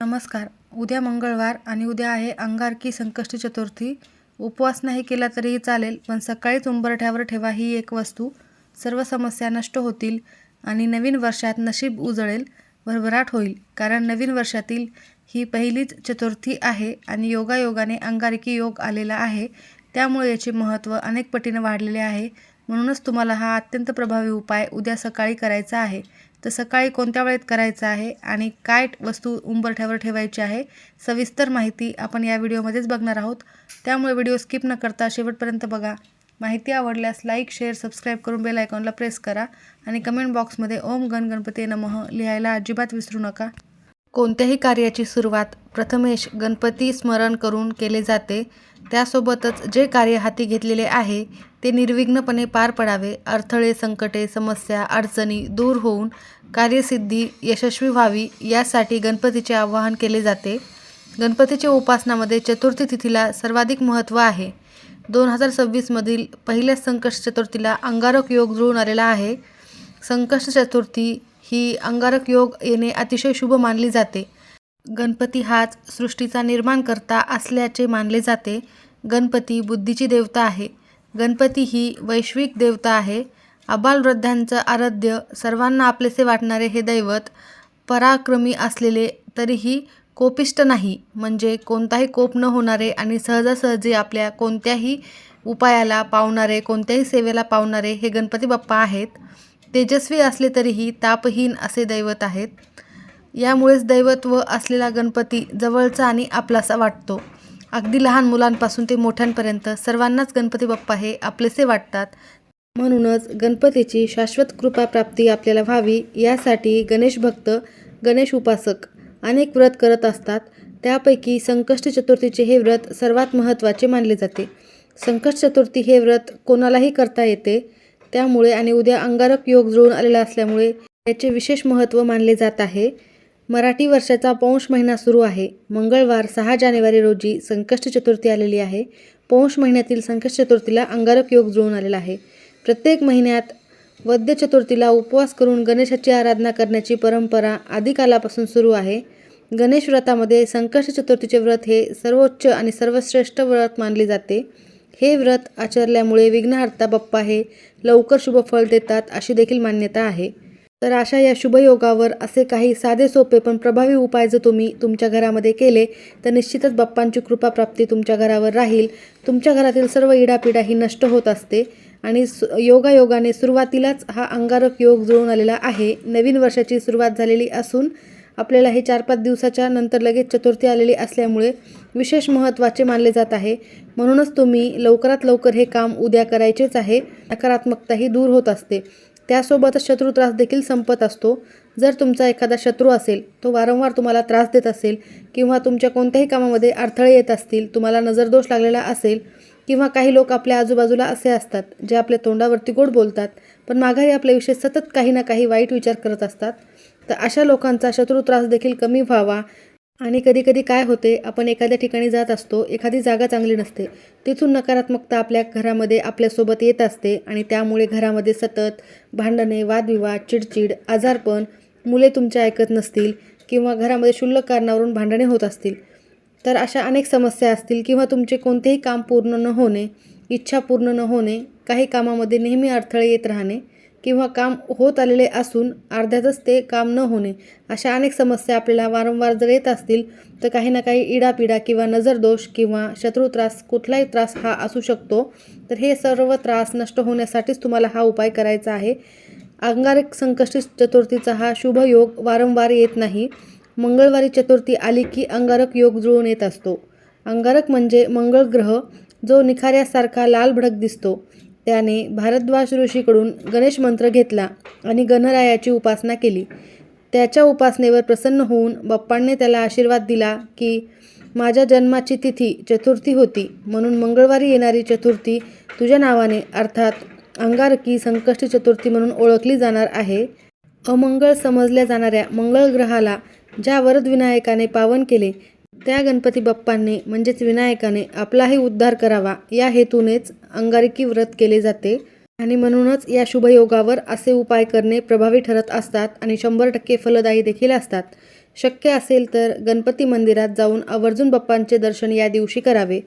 नमस्कार. उद्या मंगळवार आणि उद्या आहे अंगारकी संकष्टी चतुर्थी. उपवास नाही केला तरीही चालेल पण सकाळीच उंबरठ्यावर ठेवा ही एक वस्तू. सर्व समस्या नष्ट होतील आणि नवीन वर्षात नशीब उजळेल भरभराट होईल. कारण नवीन वर्षातील ही पहिलीच चतुर्थी आहे आणि योगायोगाने अंगारकी योग आलेला आहे. त्यामुळे याचे महत्त्व अनेक पटीने वाढलेले आहे. म्हणूनच तुम्हाला हा अत्यंत प्रभावी उपाय उद्या सकाळी करायचा आहे. तर सकाळी कोणत्या वेळेत करायचं आहे आणि काय वस्तू उंबरठ्यावर ठेवायची आहे सविस्तर माहिती आपण या व्हिडिओमध्येच बघणार आहोत. त्यामुळे व्हिडिओ स्किप न करता शेवटपर्यंत बघा. माहिती आवडल्यास लाईक शेअर सबस्क्राईब करून बेल आयकॉनला प्रेस करा आणि कमेंट बॉक्समध्ये ओम गण गणपती नमः लिहायला अजिबात विसरू नका. कोणत्याही कार्याची सुरुवात प्रथमेश गणपती स्मरण करून केले जाते. त्यासोबतच जे कार्य हाती घेतलेले आहे ते निर्विघ्नपणे पार पडावे. अडथळे संकटे समस्या अडचणी दूर होऊन कार्यसिद्धी यशस्वी व्हावी यासाठी गणपतीचे आवाहन केले जाते. गणपतीच्या उपासनामध्ये चतुर्थी तिथीला सर्वाधिक महत्त्व आहे. दोन हजार सव्वीसमधील पहिल्या संकष्ट चतुर्थीला अंगारक योग जुळून आलेला आहे. संकष्ट चतुर्थी ही अंगारक योग येणे अतिशय शुभ मानली जाते. गणपती हाच सृष्टीचा निर्माण करता असल्याचे मानले जाते. गणपती बुद्धीची देवता आहे. गणपती ही वैश्विक देवता आहे. आबालवृद्धांचं आराध्य सर्वांना आपलेसे वाटणारे हे दैवत पराक्रमी असलेले तरीही कोपिष्ट नाही. म्हणजे कोणताही कोप न होणारे आणि सहजासहजी आपल्या कोणत्याही उपायाला पावणारे कोणत्याही सेवेला पावणारे हे गणपती बाप्पा आहेत. तेजस्वी असले तरीही तापहीन असे दैवत आहेत. यामुळेच दैवत्व असलेला गणपती जवळचा आणि आपलासा वाटतो. अगदी लहान मुलांपासून ते मोठ्यांपर्यंत सर्वांनाच गणपती बाप्पा हे आपलेसे वाटतात. म्हणूनच गणपतीची शाश्वत कृपा प्राप्ती आपल्याला व्हावी यासाठी गणेश भक्त गणेश उपासक अनेक व्रत करत असतात. त्यापैकी संकष्ट चतुर्थीचे हे व्रत सर्वात महत्त्वाचे मानले जाते. संकष्ट चतुर्थी हे व्रत कोणालाही करता येते त्यामुळे आणि उद्या अंगारक योग जुळून आलेला असल्यामुळे याचे विशेष महत्त्व मानले जात आहे. मराठी वर्षाचा पौष महिना सुरू आहे. मंगळवार सहा जानेवारी रोजी संकष्ट चतुर्थी आलेली आहे. पौष महिन्यातील संकष्ट चतुर्थीला अंगारक योग जुळून आलेला आहे. प्रत्येक महिन्यात वद्य चतुर्थीला उपवास करून गणेशाची आराधना करण्याची परंपरा आदिकालापासून सुरू आहे. गणेश व्रतामध्ये संकष्ट चतुर्थीचे व्रत हे सर्वोच्च आणि सर्वश्रेष्ठ व्रत मानले जाते. हे व्रत आचरल्यामुळे विघ्नहर्ता बाप्पा हे लवकर शुभफळ देतात अशी देखील मान्यता आहे. तर अशा या शुभयोगावर असे काही साधे सोपे पण प्रभावी उपाय जर तुम्ही तुमच्या घरामध्ये केले तर निश्चितच बाप्पांची कृपा प्राप्ती तुमच्या घरावर राहील. तुमच्या घरातील सर्व इडापिडा ही नष्ट होत असते आणि योगायोगाने सुरुवातीलाच हा अंगारक योग जुळून आलेला आहे. नवीन वर्षाची सुरुवात झालेली असून आपल्याला हे चार पाच दिवसाच्या नंतर लगेच चतुर्थी आलेली असल्यामुळे विशेष महत्त्वाचे मानले जात आहे. म्हणूनच तुम्ही लवकरात लवकर हे काम उद्या करायचेच आहे. नकारात्मकताही दूर होत असते. त्यासोबतच शत्रू त्रास देखील संपत असतो. जर तुमचा एखादा शत्रू असेल तो वारंवार तुम्हाला त्रास देत असेल किंवा तुमच्या कोणत्याही कामामध्ये अडथळे येत असतील तुम्हाला नजरदोष लागलेला असेल किंवा काही लोक आपल्या आजूबाजूला असे असतात जे आपल्या तोंडावरती गोड बोलतात पण माघारी आपल्याविषयी सतत काही ना काही वाईट विचार करत असतात तर अशा लोकांचा शत्रू त्रास देखील कमी व्हावा. आणि कधी कधी काय होते आपण एखाद्या ठिकाणी जात असतो एखादी जागा चांगली नसते. तिथून नकारात्मकता आपल्या घरामध्ये आपल्यासोबत येत असते आणि त्यामुळे घरामध्ये सतत भांडणे वादविवाद चिडचिड आजारपण मुले तुमच्या ऐकत नसतील किंवा घरामध्ये क्षुल्लक कारणावरून भांडणे होत असतील. तर अशा अनेक समस्या असतील किंवा तुमचे कोणतेही काम पूर्ण न होणे इच्छा पूर्ण न होणे काही कामामध्ये नेहमी अडथळे येत राहणे किंवा काम होत आलेले असून अर्ध्यातच ते काम न होणे अशा अनेक समस्या आपल्याला वारंवार जर येत असतील तर काही ना काही इडापिडा किंवा नजरदोष किंवा शत्रू त्रास कुठलाही त्रास हा असू शकतो. तर हे सर्व त्रास नष्ट होण्यासाठीच तुम्हाला हा उपाय करायचा आहे. अंगारक संकष्टी चतुर्थीचा हा शुभ योग वारंवार येत नाही. मंगळवारी चतुर्थी आली की अंगारक योग जुळून येत असतो. अंगारक म्हणजे मंगळ ग्रह जो निखाऱ्यासारखा लाल भडक दिसतो. त्याने भारद्वाज ऋषीकडून गणेश मंत्र घेतला आणि गणरायाची उपासना केली. त्याच्या उपासनेवर प्रसन्न होऊन बाप्पांनी त्याला आशीर्वाद दिला की माझ्या जन्माची तिथी चतुर्थी होती. म्हणून मंगळवारी येणारी चतुर्थी तुझ्या नावाने अर्थात अंगारकी संकष्टी चतुर्थी म्हणून ओळखली जाणार आहे. अमंगळ समजल्या जाणाऱ्या मंगळ ग्रहाला ज्या वरदविनायकाने पावन केले त्या गणपती बाप्पांनी म्हणजेच विनायकाने आपलाही उद्धार करावा. या हेतूनेच अंगारकी व्रत केले जाते. आणि म्हणूनच या शुभयोगावर असे उपाय करणे प्रभावी ठरत असतात आणि शंभर टक्के फलदायी देखील असतात. शक्य असेल तर गणपती मंदिरात जाऊन आवर्जून बाप्पांचे दर्शन या दिवशी करावे.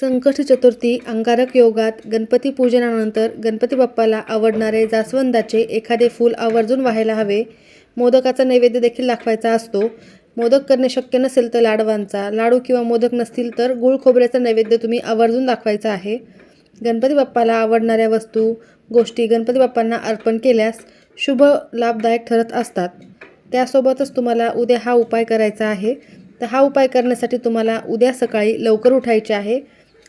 संकष्ट चतुर्थी अंगारक योगात गणपती पूजनानंतर गणपती बाप्पाला आवडणारे जास्वंदाचे एखादे फूल आवर्जून व्हायला हवे. मोदकाचा नैवेद्य देखील दाखवायचा असतो. मोदक करणे शक्य नसेल तर लाडवांचा. लाडू किंवा मोदक नसतील तर गुळ खोबऱ्याचा नैवेद्य तुम्ही आवर्जून दाखवायचा आहे. गणपती बाप्पाला आवडणाऱ्या वस्तू गोष्टी गणपती बाप्पांना अर्पण केल्यास शुभ लाभदायक ठरत असतात. त्यासोबतच तुम्हाला उद्या हा उपाय करायचा आहे. तर हा उपाय करण्यासाठी तुम्हाला उद्या सकाळी लवकर उठायचे आहे.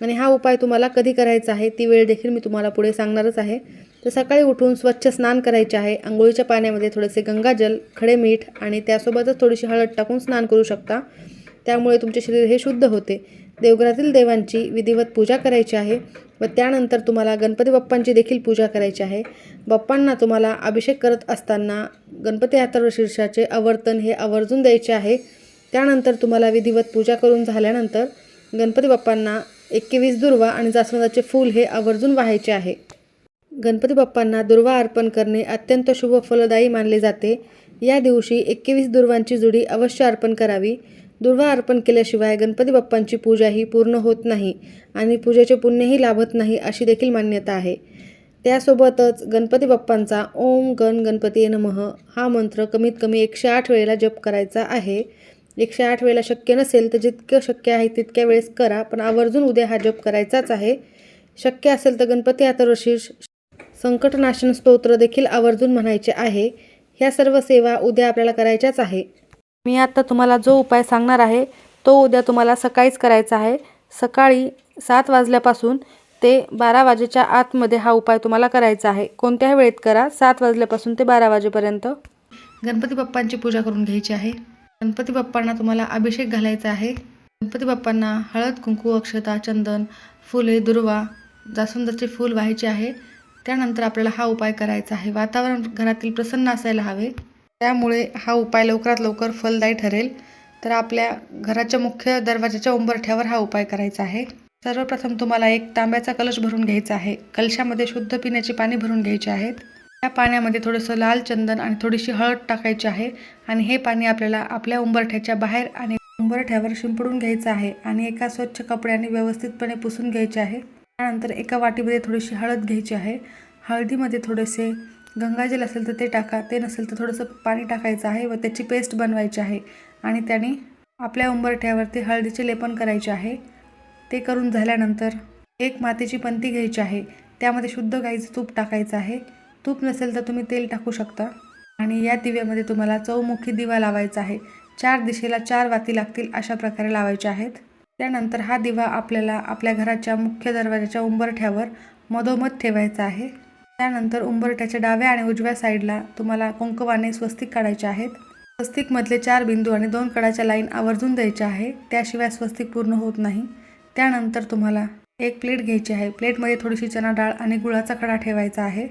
आणि हा उपाय तुम्हाला कधी करायचा आहे ती वेळ देखील मी तुम्हाला पुढे सांगणारच आहे. तर सकाळी उठून स्वच्छ स्नान करायचे आहे. आंघोळीच्या पाण्यामध्ये थोडेसे गंगाजल खडे मीठ आणि त्यासोबतच थोडीशी हळद टाकून स्नान करू शकता. त्यामुळे तुमचे शरीर हे शुद्ध होते. देवघरातील देवांची विधिवत पूजा करायची आहे व त्यानंतर तुम्हाला गणपती बाप्पांची देखील पूजा करायची आहे. बाप्पांना तुम्हाला अभिषेक करत असताना गणपती अथर्व शीर्षाचे आवर्तन हे आवर्जून द्यायचे आहे. त्यानंतर तुम्हाला विधिवत पूजा करून झाल्यानंतर गणपती बाप्पांना एकवीस दुर्वा आणि जास्वंदाचे फूल हे आवर्जून वाहायचे आहे. गणपती बाप्पांना दुर्वा अर्पण करणे अत्यंत शुभ फलदायी मानले जाते. या दिवशी एकवीस दुर्वांची जुडी अवश्य अर्पण करावी. दुर्वा अर्पण केल्याशिवाय गणपती बाप्पांची पूजा ही पूर्ण होत नाही आणि पूजेचे पुण्यही लाभत नाही अशी देखील मान्यता आहे. त्यासोबतच गणपती बाप्पांचा ओम गण गणपती नमः हा मंत्र कमीत कमी एकशे आठ वेळेला जप करायचा आहे. एकशे आठ वेळेला शक्य नसेल तर जितकं शक्य आहे तितक्या वेळेस करा पण आवर्जून उद्या हा जप करायचाच आहे. शक्य असेल तर गणपती आतर्वशीर्ष संकटनाशन स्तोत्र देखील आवर्जून म्हणायचे आहे. ह्या सर्व सेवा उद्या आपल्याला करायच्याच आहे. मी आत्ता तुम्हाला जो उपाय सांगणार आहे तो उद्या तुम्हाला सकाळीच करायचा आहे. सकाळी सात वाजल्यापासून ते बारा वाजेच्या आतमध्ये हा उपाय तुम्हाला करायचा आहे. कोणत्याही वेळेत करा. सात वाजल्यापासून ते बारा वाजेपर्यंत. गणपती बाप्पांची पूजा करून घ्यायची आहे. गणपती बाप्पांना तुम्हाला अभिषेक घालायचा आहे. गणपती बाप्पांना हळद कुंकू अक्षता चंदन फुले दुर्वा जास्वंदाचे फूल व्हायचे आहे. त्यानंतर आपल्याला हा उपाय करायचा आहे. वातावरण घरातील प्रसन्न असायला हवे. त्यामुळे हा उपाय लवकरात लवकर फलदायी ठरेल. तर आपल्या घराच्या मुख्य दरवाजाच्या उंबरठ्यावर हा उपाय करायचा आहे. सर्वप्रथम तुम्हाला एक तांब्याचा कलश भरून घ्यायचा आहे. कलशामध्ये शुद्ध पिण्याचे पाणी भरून घ्यायचे आहेत. त्या पाण्यामध्ये थोडंसं लाल चंदन आणि थोडीशी हळद टाकायची आहे आणि हे पाणी आपल्याला आपल्या उंबरठ्याच्या बाहेर आणि उंबरठ्यावर शिंपडून घ्यायचं आहे आणि एका स्वच्छ कपड्याने व्यवस्थितपणे पुसून घ्यायचे आहे. त्यानंतर एका वाटीमध्ये थोडीशी हळद घ्यायची आहे. हळदीमध्ये थोडेसे गंगाजल असेल तर ते टाका. ते नसेल तर थोडंसं पाणी टाकायचं आहे व त्याची पेस्ट बनवायची आहे आणि त्याने आपल्या उंबरठ्यावरती हळदीचे लेपन करायचे आहे. ते करून झाल्यानंतर एक मातीची पंती घ्यायची आहे. त्यामध्ये शुद्ध गाईचं तूप टाकायचं आहे. तूप नसेल तर तुम्ही तेल टाकू शकता. आणि या दिव्यामध्ये तुम्हाला चौमुखी दिवा लावायचा आहे. चार दिशेला चार वाती लागतील अशा प्रकारे लावायच्या आहेत. त्यानंतर हा दिवा आपल्याला आपल्या घराच्या मुख्य दरवाजाच्या उंबरठ्यावर मधोमध ठेवायचा आहे. त्यानंतर उंबरठ्याच्या डाव्या आणि उजव्या साईडला तुम्हाला कुंकवाने स्वस्तिक काढायचे आहेत. स्वस्तिकमधले चार बिंदू आणि दोन कडाच्या लाईन आवर्जून द्यायच्या आहे. त्याशिवाय स्वस्तिक पूर्ण होत नाही. त्यानंतर तुम्हाला एक प्लेट घ्यायची आहे. प्लेटमध्ये थोडीशी चना डाळ आणि गुळाचा खडा ठेवायचा आहे.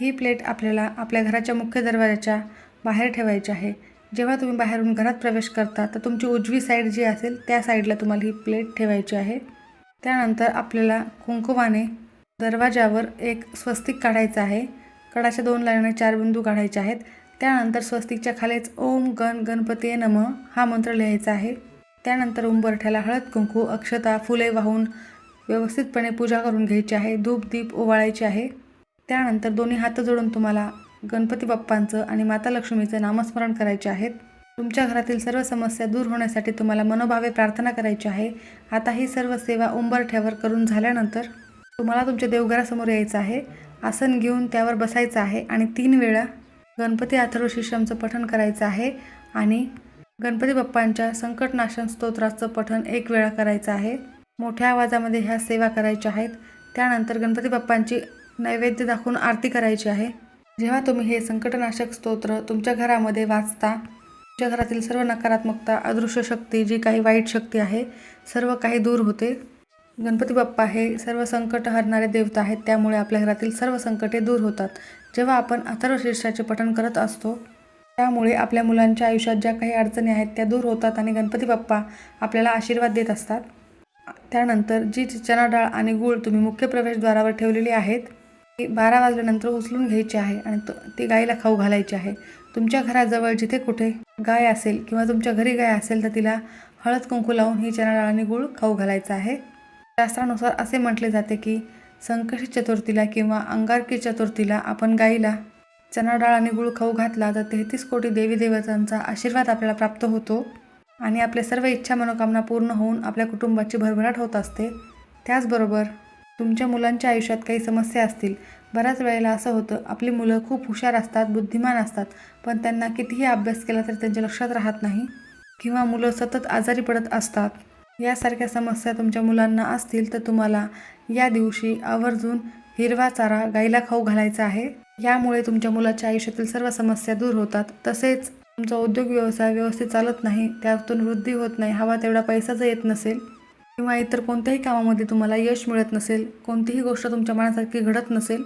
ही प्लेट आपल्याला आपल्या घराच्या मुख्य दरवाजाच्या बाहेर ठेवायची आहे. जेव्हा तुम्ही बाहेरून घरात प्रवेश करता तर तुमची उजवी साईड जी असेल त्या साईडला तुम्हाला ही प्लेट ठेवायची आहे. त्यानंतर आपल्याला कुंकुमाने दरवाजावर एक स्वस्तिक काढायचं आहे. कडाच्या दोन लाईने चार बिंदू काढायचे आहेत. त्यानंतर स्वस्तिकच्या खालीच ओम गण गणपती नम हा मंत्र लिहायचा आहे. त्यानंतर उंबरठ्याला हळद कुंकू अक्षता फुले वाहून व्यवस्थितपणे पूजा करून घ्यायची आहे. धूप दीप ओवाळायची आहे. त्यानंतर दोन्ही हात जोडून तुम्हाला गणपती बाप्पांचं आणि माता लक्ष्मीचं नामस्मरण करायचे आहेत. तुमच्या घरातील सर्व समस्या दूर होण्यासाठी तुम्हाला मनोभावे प्रार्थना करायची आहे. आता ही सर्व सेवा उंबरठ्यावर करून झाल्यानंतर तुम्हाला तुमच्या देवघरासमोर यायचं आहे. आसन घेऊन त्यावर बसायचं आहे आणि तीन वेळा गणपती अथर्व शीर्षमचं पठण करायचं आहे आणि गणपती बाप्पांच्या संकटनाशन स्तोत्राचं पठण एक वेळा करायचं आहे. मोठ्या आवाजामध्ये ह्या सेवा करायच्या आहेत. त्यानंतर गणपती बाप्पांची नैवेद्य दाखवून आरती करायची आहे. जेव्हा तुम्ही हे संकटनाशक स्तोत्र तुमच्या घरामध्ये वाचता तुमच्या घरातील सर्व नकारात्मकता अदृश्य शक्ती जी काही वाईट शक्ती आहे सर्व काही दूर होते. गणपती बाप्पा हे सर्व संकट हरणारे देवता आहेत त्यामुळे आपल्या घरातील सर्व संकटे दूर होतात. जेव्हा आपण अथर्व शीर्षाचे पठण करत असतो त्यामुळे आपल्या मुलांच्या आयुष्यात ज्या काही अडचणी आहेत त्या दूर होतात आणि गणपती बाप्पा आपल्याला आशीर्वाद देत असतात. त्यानंतर जी चना डाळ आणि गूळ तुम्ही मुख्य प्रवेशद्वारावर ठेवलेली आहेत बारा वाजल्यानंतर उचलून घ्यायची आहे आणि ती गाईला खाऊ घालायची आहे. तुमच्या घराजवळ जिथे कुठे गाय असेल किंवा तुमच्या घरी गाय असेल तर तिला हळद कुंकू लावून ही चणा डाळ आणि गूळ खाऊ घालायचा आहे. शास्त्रानुसार असे म्हटले जाते की संकष्टी चतुर्थीला किंवा अंगारकी चतुर्थीला आपण गाईला चणा डाळ आणि गूळ खाऊ घातला तर तेहतीस कोटी देवी देवतांचा आशीर्वाद आपल्याला प्राप्त होतो आणि आपल्या सर्व इच्छा मनोकामना पूर्ण होऊन आपल्या कुटुंबाची भरभराट होत असते. त्याचबरोबर तुमच्या मुलांच्या आयुष्यात काही समस्या असतील. बऱ्याच वेळेला असं होतं आपली मुलं खूप हुशार असतात बुद्धिमान असतात पण त्यांना कितीही अभ्यास केला तरी त्यांच्या लक्षात राहत नाही किंवा मुलं सतत आजारी पडत असतात. यासारख्या समस्या तुमच्या मुलांना असतील तर तुम्हाला या दिवशी आवर्जून हिरवा चारा गाईला खाऊ घालायचा आहे. यामुळे तुमच्या मुलाच्या आयुष्यातील सर्व समस्या दूर होतात. तसेच तुमचा उद्योग व्यवसाय व्यवस्थित चालत नाही त्यातून वृद्धी होत नाही हवा तेवढा पैसाच येत नसेल. किंवा इतर कोणत्याही कामामध्ये तुम्हाला यश मिळत नसेल कोणतीही गोष्ट तुमच्या मनासारखी घडत नसेल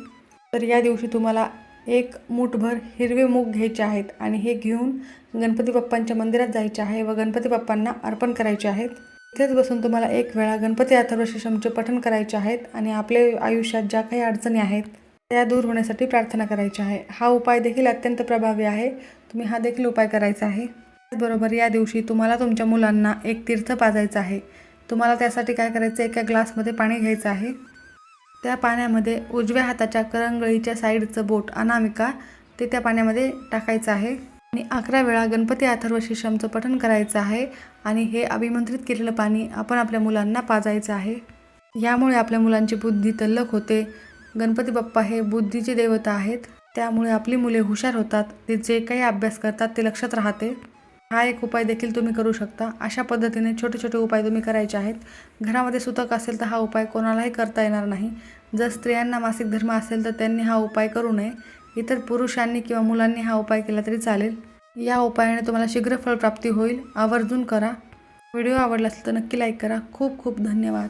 तर या दिवशी तुम्हाला एक मूठभर हिरवे मूग घ्यायचे आहेत आणि हे घेऊन गणपती बाप्पांच्या मंदिरात जायचे आहे व गणपती बाप्पांना अर्पण करायचे आहेत. तिथेच बसून तुम्हाला एक वेळा गणपती अथर्वशीषमचे पठण करायचे आहेत आणि आपल्या आयुष्यात ज्या काही अडचणी आहेत त्या दूर होण्यासाठी प्रार्थना करायची आहे. हा उपाय देखील अत्यंत प्रभावी आहे. तुम्ही हा देखील उपाय करायचा आहे. त्याचबरोबर या दिवशी तुम्हाला तुमच्या मुलांना एक तीर्थ पाजायचं आहे. तुम्हाला त्यासाठी काय करायचं? एका ग्लासमध्ये पाणी घ्यायचं आहे. त्या पाण्यामध्ये उजव्या हाताच्या करंगळीच्या साईडचं बोट अनामिका ते त्या पाण्यामध्ये टाकायचं आहे. आणि अकरा वेळा गणपती अथर्वशीर्षमचं पठण करायचं आहे आणि हे अभिमंत्रित केलेलं पाणी आपण आपल्या मुलांना पाजायचं आहे. यामुळे आपल्या मुलांची बुद्धी तल्लख होते. गणपती बाप्पा हे बुद्धीचे देवता आहेत. त्यामुळे आपली मुले हुशार होतात. ते जे काही अभ्यास करतात ते लक्षात राहते. हा एक उपाय देखील तुम्ही करू शकता. अशा पद्धतीने छोटे छोटे उपाय तुम्ही करायचे आहेत. घरामध्ये सुतक असेल तर हा उपाय कोणालाही करता येणार नाही. जर स्त्रियांना मासिक धर्म असेल तर त्यांनी हा उपाय करू नये. इतर पुरुषांनी किंवा मुलांनी हा उपाय केला तरी चालेल. या उपायाने तुम्हाला शीघ्र फळप्राप्ती होईल. आवर्जून करा. व्हिडिओ आवडला असेल तर नक्की लाईक करा. खूप खूप धन्यवाद.